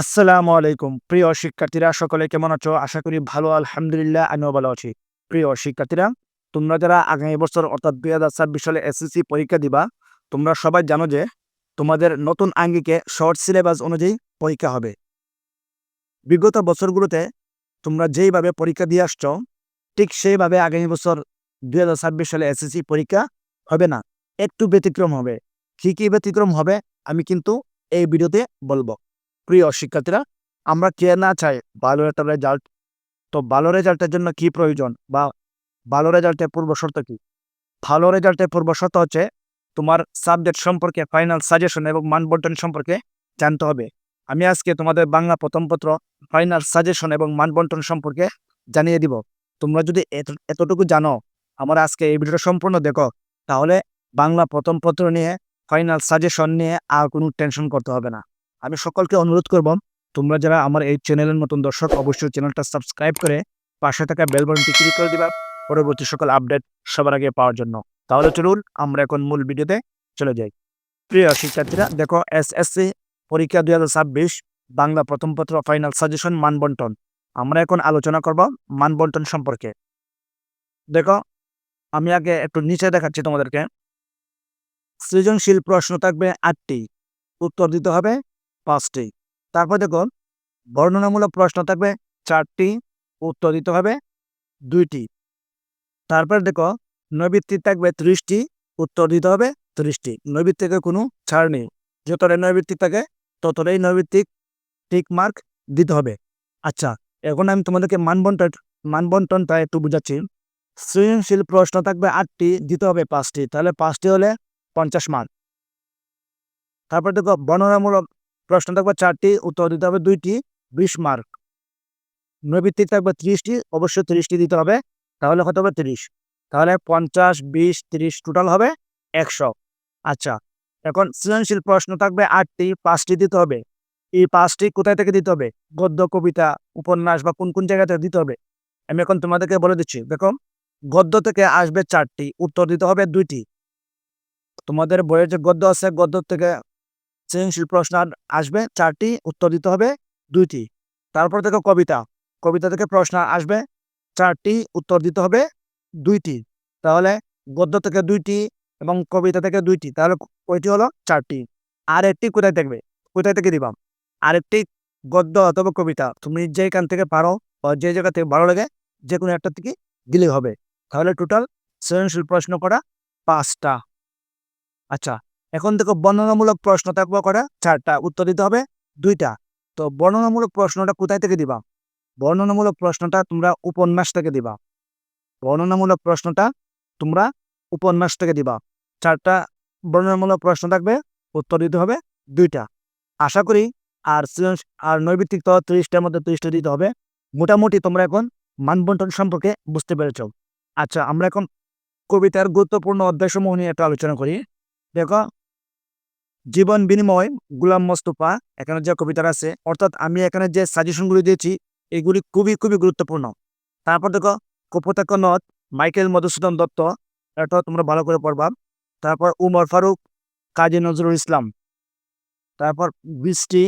আসসালামু আলাইকুম। প্রিয় শিক্ষার্থীরা, সকলে কেমন আছো? আশা করি ভালো, আলহামদুলিল্লাহ, আমিও ভালো আছি। প্রিয় শিক্ষার্থীরা, তোমরা যারা আগামী বছর, অর্থাৎ দুই হাজার ছাব্বিশ সালে এসএসসি পরীক্ষা দিবা, তোমরা সবাই জানো যে তোমাদের নতুন আঙ্গিকে শর্ট সিলেবাস অনুযায়ী পরীক্ষা হবে। বিগত বছরগুলোতে তোমরা যেইভাবে পরীক্ষা দিয়ে আসছ, ঠিক সেইভাবে আগামী বছর দুই হাজার ছাব্বিশ সালে এসএসসি পরীক্ষা হবে না। একটু ব্যতিক্রম হবে। কী কী ব্যতিক্রম হবে, আমি কিন্তু এই ভিডিওতে বলব। প্রিয় শিক্ষার্থীরা, আমরা কে না চাই ভালো একটা রেজাল্ট তো ভালো রেজাল্টের জন্য কি প্রয়োজন বা ভালো রেজাল্টের পূর্ব শর্ত কি? ভালো রেজাল্টের পূর্ব শর্ত হচ্ছে তোমার সাবজেক্ট সম্পর্কে ফাইনাল সাজেশন এবং মানবন্টন সম্পর্কে জানতে হবে। আমি আজকে তোমাদের বাংলা প্রথম পত্র ফাইনাল সাজেশন এবং মানবন্টন সম্পর্কে জানিয়ে দিব। তোমরা যদি এত- এতটুকু জানো, আমার আজকে এই ভিডিওটা সম্পূর্ণ দেখো, তাহলে বাংলা প্রথম পত্র নিয়ে ফাইনাল সাজেশন নিয়ে আর কোনো টেনশন করতে হবে না। আমি সকলকে অনুরোধ করব, তোমরা যারা আমার এই চ্যানেলের নতুন দর্শক, অবশ্যই চ্যানেলটা সাবস্ক্রাইব করে পাশে থাকা বেল বাটনটি ক্লিক করে দিবা, পরবর্তী সকল আপডেট সবার আগে পাওয়ার জন্য। তাহলে চলুন, আমরা এখন মূল ভিডিওতে চলে যাই। প্রিয় শিক্ষার্থীরা, দেখো এসএসসি পরীক্ষা দুই হাজার ছাব্বিশ, বাংলা প্রথম পত্র ফাইনাল সাজেশন মানবন্টন। আমরা এখন আলোচনা করব মানবন্টন সম্পর্কে। দেখো, আমি আগে একটু নিচে দেখাচ্ছি তোমাদেরকে। সৃজনশীল প্রশ্ন থাকবে আটটি। উত্তর দিতে হবে পাঁচটি। তারপর দেখো বর্ণনামূলক প্রশ্ন থাকবে চারটি, উত্তর দিতে হবে দুইটি। তারপর দেখো নৈবিত্তিক থাকবে ত্রিশটি, উত্তর দিতে হবে ত্রিশটি। নৈবিত্তিকে কোনো ছাড় নেই। যতটাই নৈবিত্তিক থাকে, ততটাই নৈবিত্তিক টিক মার্ক দিতে হবে। আচ্ছা এখন আমি তোমাদেরকে মানবন্টন মানবন্টনটা একটু বুঝাচ্ছি। সৃজনশীল প্রশ্ন থাকবে আটটি, দিতে হবে পাঁচটি। তাহলে পাঁচটি হলে পঞ্চাশ মার্ক। তারপর দেখো, বর্ণনামূলক প্রশ্ন থাকবে চারটি, উত্তর দিতে হবে দুইটি, বিশ মার্ক নৈবিত্তিক থাকবে ত্রিশটি, অবশ্যই ত্রিশটি দিতে হবে, তাহলে কত হবে তিরিশ? তাহলে পঞ্চাশ, বিশ, তিরিশ টোটাল হবে একশো। আচ্ছা এখন সৃজনশীল প্রশ্ন থাকবে আটটি, পাঁচটি দিতে হবে। এই পাঁচটি কোথায় থেকে দিতে হবে? গদ্য, কবিতা, উপন্যাস বা কোন কোন জায়গা থেকে দিতে হবে? আমি এখন তোমাদেরকে বলে দিচ্ছি, দেখো, গদ্য থেকে আসবে চারটি, উত্তর দিতে হবে দুইটি। তোমাদের বইয়ের যে গদ্য আছে, গদ্য থেকে সৃজনশীল প্রশ্ন আসবে চারটি, উত্তর দিতে হবে দুইটি। তারপর থেকে কবিতা। কবিতা থেকে প্রশ্ন আসবে চারটি, উত্তর দিতে হবে দুইটি। তাহলে গদ্য থেকে দুইটি এবং কবিতা থেকে দুইটি। তাহলে কয়টি হলো? চারটি। আর একটি কোথায় থাকবে কোথায় থেকে দিবাম আরেকটি গদ্য অথবা কবিতা তুমি যেখান থেকে পারো বা যে জায়গা থেকে ভালো লাগে যে কোনো একটা থেকে দিলেই হবে। তাহলে টোটাল সৃজনশীল প্রশ্ন করা পাঁচটা। আচ্ছা এখন দেখো বর্ণনামূলক প্রশ্ন থাকবে কটা? চারটা। উত্তর দিতে হবে দুইটা। তো বর্ণনামূলক প্রশ্নটা কোথায় থেকে দিবা? বর্ণনামূলক প্রশ্নটা তোমরা উপন্যাস থেকে দিবা। বর্ণনামূলক প্রশ্নটা তোমরা উপন্যাস থেকে দিবা। চারটা বর্ণনামূলক প্রশ্ন থাকবে, উত্তর দিতে হবে দুইটা। আশা করি আর আর নৈবিত্তিক তো ত্রিশটার মধ্যে ত্রিশটা দিতে হবে। মোটামুটি তোমরা এখন মানবন্টন সম্পর্কে বুঝতে পেরেছ। আচ্ছা আমরা এখন কবিতার গুরুত্বপূর্ণ অধ্যায়সমূহ নিয়ে একটু আলোচনা করি। দেখো জীবন বিনিময় গুলাম মোস্তফা, এখানে যে কবিতাটা আছে, অর্থাৎ আমি এখানে যে সাজেশনগুলি দিয়েছি, এগুলি খুবই খুবই গুরুত্বপূর্ণ। তারপর দেখো, কপোতাক্ষ নদ, মাইকেল মধুসূদন দত্ত এটা তোমরা ভালো করে পড়বা। তারপর উমর ফারুক, কাজী নজরুল ইসলাম। তারপর বৃষ্টি,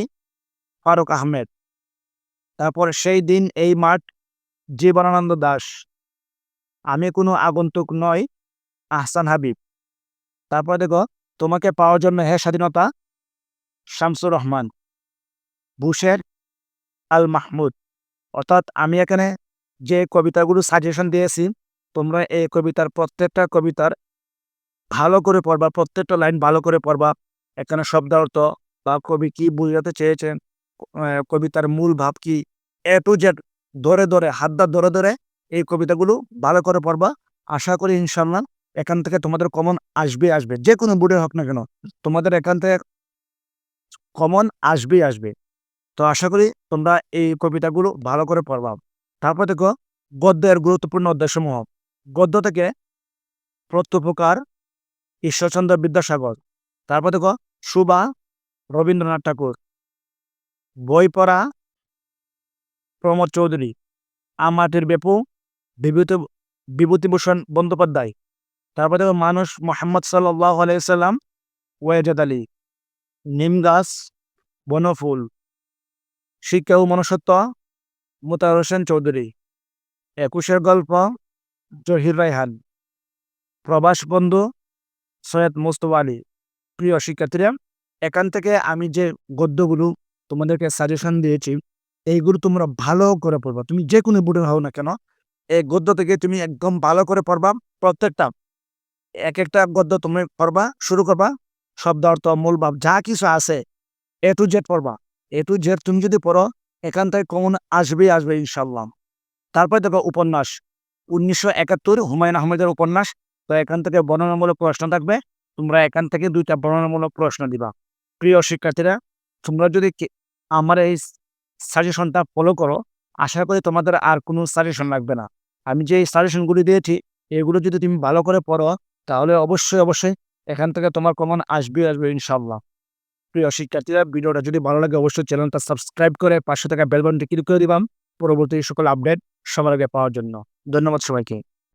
ফারুক আহমেদ। তারপর সেই দিন, এই মাঠ, জীবনানন্দ দাস। আমি কোনো আগন্তুক নয় আহসান হাবিব। তারপর দেখো তোমাকে পাওয়ার জন্য হে স্বাধীনতা, শামসুর রহমান, বুশের আল মাহমুদ অর্থাৎ আমি এখানে যে কবিতাগুলো সাজেশন দিয়েছি, তোমরা এই কবিতার প্রত্যেকটা কবিতার ভালো করে পড়বা, প্রত্যেকটা লাইন ভালো করে পড়বা। এখানে শব্দ অর্থ বা কবি কি বুঝাতে চেয়েছেন কবিতার মূল ভাব কি? এ টু জেড ধরে ধরে হাতদার ধরে ধরে এই কবিতাগুলো ভালো করে পড়বা। আশা করি ইনশাল্লাহ এখান থেকে তোমাদের কমন আসবে আসবে। যে কোনো বোর্ডে হোক না কেন, তোমাদের এখান থেকে কমন আসবেই আসবে। তো আশা করি তোমরা এই কবিতাগুলো ভালো করে পড়বা। তারপর দেখো, গদ্যের গুরুত্বপূর্ণ অধ্যায়সমূহ। গদ্য থেকে প্রত্যুপকার ঈশ্বরচন্দ্র বিদ্যাসাগর। তারপর দেখো, সুবা রবীন্দ্রনাথ ঠাকুর। বই পড়া প্রমোদ চৌধুরী। আমাটির বেপু, বিভূতি, বিভূতিভূষণ বন্দ্যোপাধ্যায়। তারপর দেখো মানুষ মোহাম্মদ সাল্লাহ আলাইসাল্লাম ওয়েজাদ আলী, নিম গাছ বনফুল শিক্ষা ও মনুষ্যত্ব মোতার হোসেন চৌধুরী। একুশের গল্প, জহির রায়হান। প্রবাস বন্ধু, সৈয়দ মুস্তফা আলী। প্রিয় শিক্ষার্থীরা, এখান থেকে আমি যে গদ্যগুলো তোমাদেরকে সাজেশন দিয়েছি, এইগুলো তোমরা ভালো করে পড়বা। তুমি যে কোনো বুড়ে হও না কেন, এই গদ্য থেকে তুমি একদম ভালো করে পড়বা। প্রত্যেকটা এক একটা গদ্য তুমি পড়বা, শুরু করবা, শব্দ, অর্থ, মূল ভাব, যা কিছু আছে এ টু জেড পড়বা। এ টু জেড তুমি যদি পড়ো, এখান থেকে কমন আসবেই আসবে ইনশাল্লাহ তারপরে দেখো উপন্যাস। উনিশশো একাত্তর হুমায়ুন আহমেদের উপন্যাস। তো এখান থেকে বর্ণনামূলক প্রশ্ন থাকবে। তোমরা এখান থেকে দুইটা বর্ণনামূলক প্রশ্ন দিবা। প্রিয় শিক্ষার্থীরা, তোমরা যদি আমার এই সাজেশনটা ফলো করো, আশা করি তোমাদের আর কোনো সাজেশন লাগবে না। আমি যে সাজেশনগুলি দিয়েছি, এগুলো যদি তুমি ভালো করে পড়ো তাহলে অবশ্যই অবশ্যই এখান থেকে তোমার কমন আসবে আসবে ইনশাল্লাহ প্রিয় শিক্ষার্থীরা, ভিডিওটা যদি ভালো লাগে অবশ্যই চ্যানেলটা সাবস্ক্রাইব করে পাঁচশো টাকা বেলবনটি ক্লিক করে দিবাম। পরবর্তী সকল আপডেট সবার আগে পাওয়ার জন্য। ধন্যবাদ সবাইকে।